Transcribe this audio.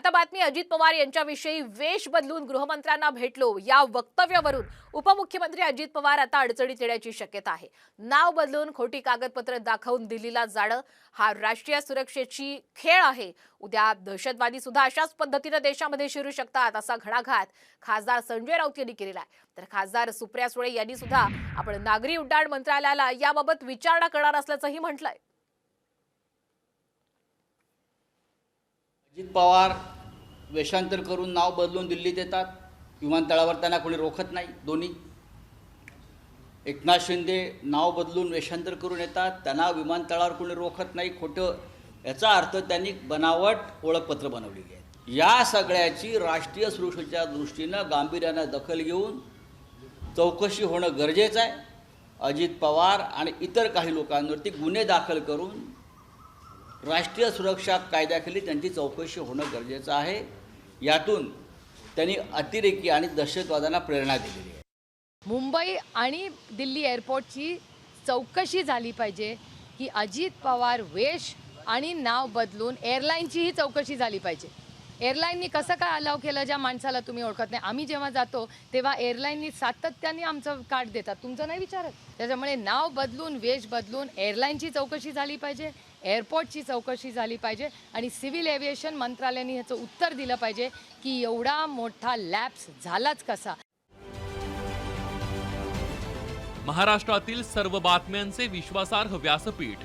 आता बातमी अजित पवार यांच्याविषयी वेश बदलून गृहमंत्र्यांना भेटलो या वक्तव्यावरून उपमुख्यमंत्री अजित पवार आता अडचणीत येण्याची शक्यता आहे. नाव बदलून खोटी कागदपत्र दाखवून दिल्लीला जाणं हा राष्ट्रीय सुरक्षेची खेळ आहे. उद्या दहशतवादी सुद्धा अशाच पद्धतीनं देशामध्ये शिरू शकतात असा घणाघात खासदार संजय राऊत यांनी केलेला आहे. तर खासदार सुप्रिया सुळे यांनी सुद्धा आपण नागरी उड्डाण मंत्रालयाला याबाबत विचारणा करणार असल्याचंही म्हटलंय. अजित पवार वेषांतर करून नाव बदलून दिल्लीत येतात. विमानतळावर त्यांना कोणी रोखत नाही दोन्ही. एकनाथ शिंदे नाव बदलून वेषांतर करून येतात. त्यांना विमानतळावर कोणी रोखत नाही खोटं. याचा अर्थ त्यांनी बनावट ओळखपत्र बनवलेली आहे या सगळ्याची राष्ट्रीय सुरक्षेच्या दृष्टीनं गांभीर्यानं दखल घेऊन चौकशी होणं गरजेचं आहे. अजित पवार आणि इतर काही लोकांवरती गुन्हे दाखल करून राष्ट्रीय सुरक्षा कायद्याखाली त्यांची चौकशी होणं गरजेचं आहे. यातून त्यांनी अतिरेकी आणि दहशतवादांना प्रेरणा दिलेली आहे. मुंबई आणि दिल्ली एअरपोर्टची चौकशी झाली पाहिजे की अजित पवार वेश आणि नाव बदलून एअरलाईनचीही चौकशी झाली पाहिजे. एअरलाईननी कसं काय अलाव केलं ज्या माणसाला तुम्ही ओळखत नाही? आम्ही जेव्हा जातो तेव्हा एअरलाईननी सातत्याने आमचं कार्ड देतात. तुमचं नाही विचारत. त्याच्यामुळे नाव बदलून वेश बदलून एअरलाईनची चौकशी झाली पाहिजे एअरपोर्टची चौकशी झाली पाहिजे आणि सिव्हिल एव्हिएशन मंत्रालयाने ह्याचं उत्तर दिलं पाहिजे की एवढा मोठा लॅप्स झालाच कसा? महाराष्ट्रातील सर्व बातम्यांचे विश्वासार्ह व्यासपीठ.